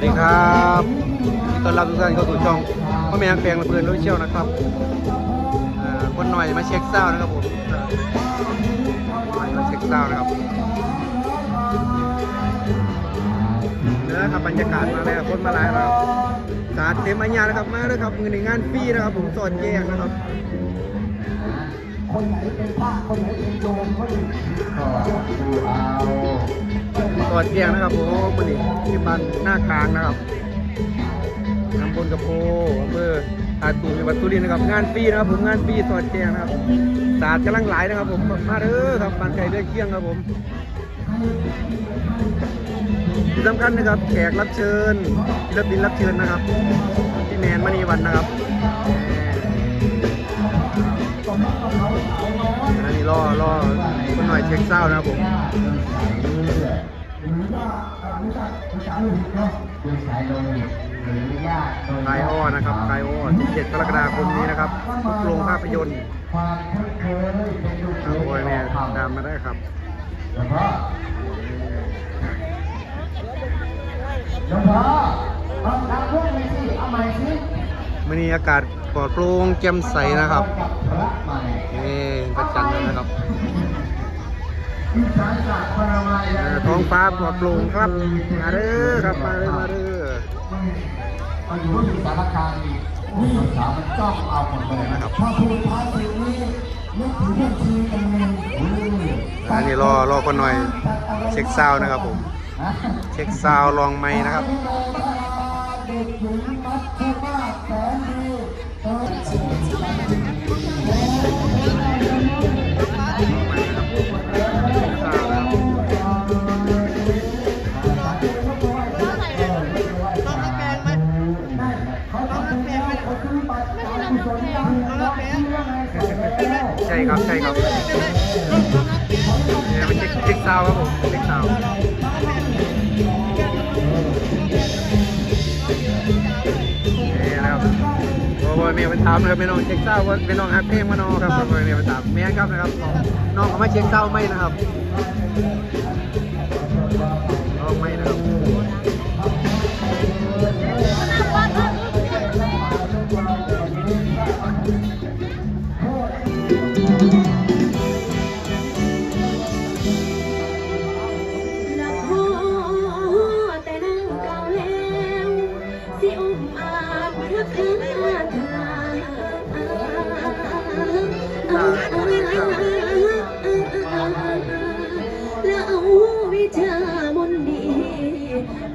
วัสดีครับต้อนรับทุกท่านเข้าสู่ช่องพ่อแม่แปลงระเบิดโซเชียลนะครับอ่อคนหน่อยมาเช็คเศร้านะครับผมมาเช็คเศร้านะครับเนื้อครับบรรยากาศมาแล้วคนมาหลายแล้วครับสาดเต็มอัญญานะครับมาเลยครับเงินในงานฟรีนะครับผมสอนแยกนะครับ คนไหนเป็นพระคนไหนเป็นโจรคนอื่นก็ดูเอาสอนแยกนะครับผมวันนี้ที่บ้านหน้ากลางนะครับตำบลกระโพอำเภออาตูจังหวัดสุรินทร์นะครับ งานฟรีนะครับผมงานฟรีสอนแยกนะครับสาดกำลังไหลนะครับผมมาเด้อครับบ้านไก่เลือดเคียงครับผมที่สำคัญนะครับแขกรับเชิญศิลปินรับเชิญนะครับพี่แมนมณีวันนะครับ เช็คเศร้านะครับผมหรือว่ารู้จักภาษาโลหิตเนาะคือสายโลหิตหรือญาติโดยไคอ้อนะครับไคอ้อ17กรกฎาคมนี้นะครับทุกโรงภาพยนตร์ความคุ้นเคยเนยุคเอยแม่ตามมาได้ครับหลวงพ่อหลวงพ่อเอาทำพวกนี้สิเอาใหม่สิมื่อนี้อากาศปลอดโปร่งแจ่มใสนะครับนี่ประจันทร์นะครับ ท้องฟ้าปลอดโปร่งครับ มาเด้อครับ มาเด้อมาเด้อมาอยู่ที่สารคามอีกนี่สามจ้องเอาหมดเลยนะครับถ้าพูดภาษานี้นึกถึงเรื่องชีวิตกันเองอันนี้รอรอคนหน่อย เช็คซาวนะครับผม เช็คซาวลองไม้นะครับ เช็กเช็คซาวครับผมเช็กซาวนี่นะครับโอ้ยเมียไปถามนะครับไม่น้องเช็คเศร้าว่าไม่น้องฮักเพลงมาน้องครับโอ้ยเมียไปถามเมียครับนะครับน้องเขามาเช็คเศร้าไม่นะครับ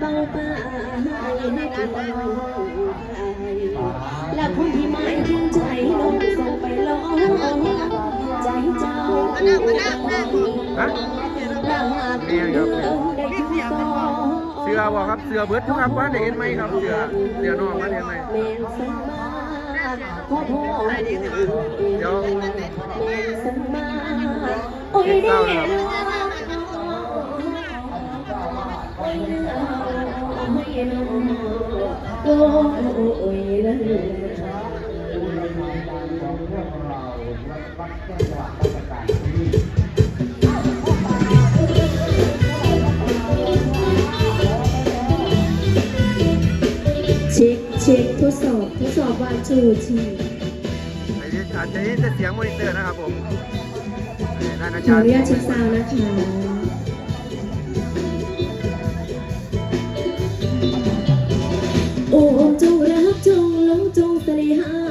ป่าไปในตัวและคนที่หมายถึงใจน้องส่งไปลองใจเจ้าและหากเรื่อได้ทุกสองเสือบอกครับเสือเบิร์ดทุกครับว่าได้เห็นไหมครับเสือเสือนองว่าได้เห็นไหมเดี๋ยวแม่สมาโอ้ย เด้อโอ้ยเด้อโอ้ยเด้อโอ้ยเด้อเช็คเช็คทดสอบทดสอบว่าชูชีอาจจะได้ยินแต่เสียงมอนิเตอร์นะครับผมนี่ท่านอาขอจารอย์นุญาตเช็คซาวน์นะคะ โอ้จงรักจงหลงจงเสน่หา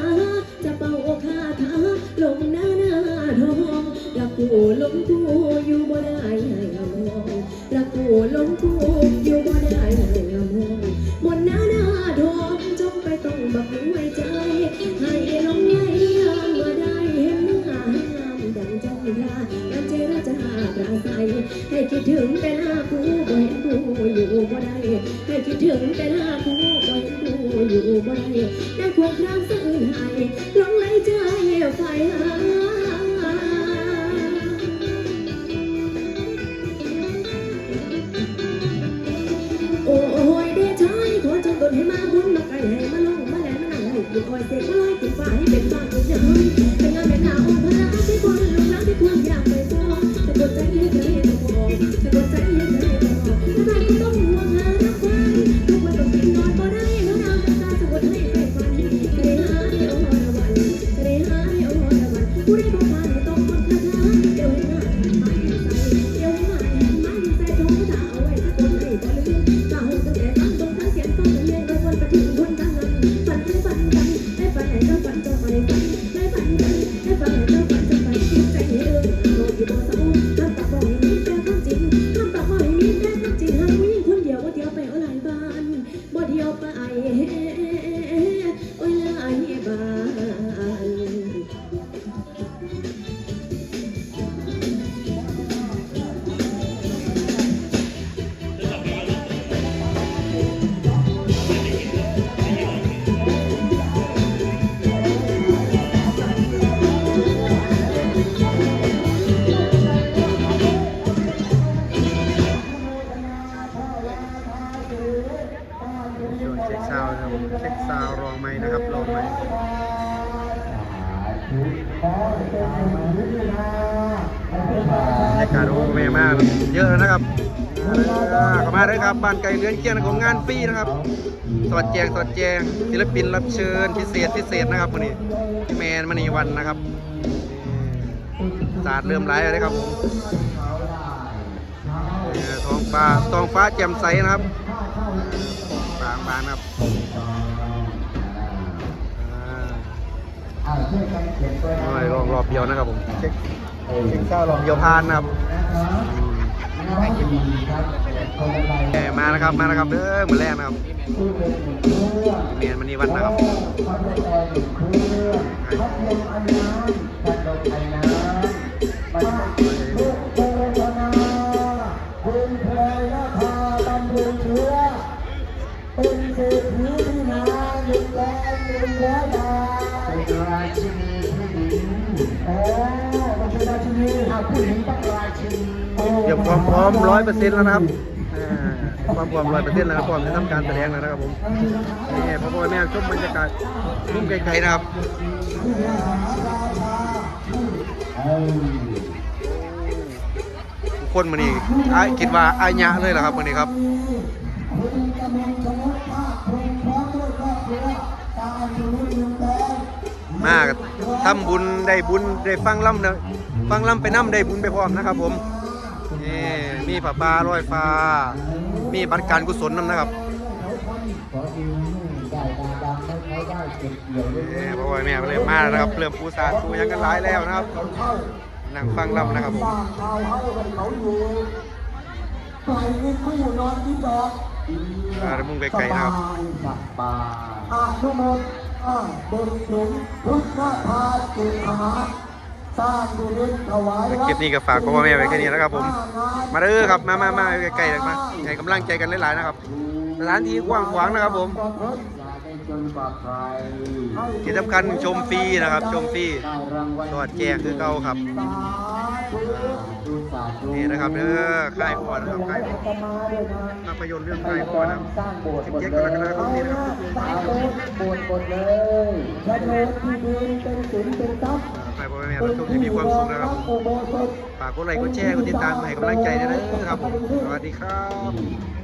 ช่วงเช็คซาวด์นะครับเช็คซาวด์รองไม้นะครับรองไห้เป็นหนึ่งวิธีนาบรรยากาศโอ้แม่มากเยอะแล้วนะครับอ่าเข้ามาเลยครับบ้านไก่เลื้อนเคียงของงานฟรีนะครับ สวัสดแจงสวัสดแจงศิลปินรับเชิญพิเศษพิเศษนะครับวันนี้พี่แมนมณีวันนะครับศาสตร์เริ่มไล่เลยครับผมท้องฟ้าท้องฟ้าแจ่มใสนะครับางบานครับอ่าเอาช่วยกันเขียนตัวหน่อยรอบรอบเดียวนะครับผมเช็คเช็คเศร้ารอบเดียวพานนะครับไม่ดีครับคนละใบแหมมานะครับมานะครับเด้อเหมือนแรกนะครับที่เป็นหนึ่งเครื่องพี่แมนมณีวันนะครับพัดลมแอร์หนึ่งเครื่องพัดลมไนีผู้หญิงโอ้มันเป็นราชินีอะผู้หญิงต้องราชินีโเตรียมความพร้อมร้อยเปอร์เซ็นต์แล้วนะครับอ่าความพร้อมร้อยเปอร์เซ็นต์แล้วนะครับพร้อมจะทำการแสดงแล้วนะครับผมนี่พ่อพ่อแม่ชมบรรยากาศมุมไกลๆนะครับทุกคนมันนี่อายคิดว่าอายะเลยเหรอครับมันนี้ครับ ทำบุญได้บุญได้ฟังล่ำนะฟังล่ำไปน้ำได้บุญไปพร้อมนะครับผมนี่มีผ้าป่าลอยฟ้า มีบัตรการกุศลนํนะครับขอดีได้ดาดังไม่เขาได้เก็บเกี่ยวเรื่นี่อยพ่อพ่อแม่เริ่มมาแล้วนะครับเริ่มปูสาดปูหยังกันหลายแล้วนะครับๆเข้านั่งฟังล่ำนะครับผมบ้านชาวเฮากันเขาอยู่ปล่อยเงินผู้นอนที่ดอกอ่าแล้วมุ่งไกลๆนะครับ สบายอานุนาเด่นถึงพุทธทาสุขาสร้างดุริถวายคลิปนี้ก็ฝากพ่อแม่ไว้แค่นี้นะครับผม มาเด้อครับ มามามาใกล้ๆเลยมาให้กำลังใจกันหลายๆนะครับสถานที่กว้างขวางนะครับผมที่สำคัญชมฟรีนะครับ ชมฟรีได้รวัลสวัสดแจ้งคือเก่าครับ นี่นะครับเด้อค่ายพ่อนะครับค่ายพ่อจะมาด้วยนะภาพยนตร์เรื่องค่ายพ่อนะครับสร้างโบสถ์หมด17เลกยรกฎาคมนี้นะครับสร้างโบสถ์โบสถ์หมดเลยโฉนดที่ดินเป็นสินเป็นทรัพย์ค่ายพ่อแม่ผู้ชมที่มีความสุขนะครับผมอุโบสถฝากกดไลค์กดแชร์กดติดตามให้กำลังใจด้วยนะครับผมสวัสดีครับ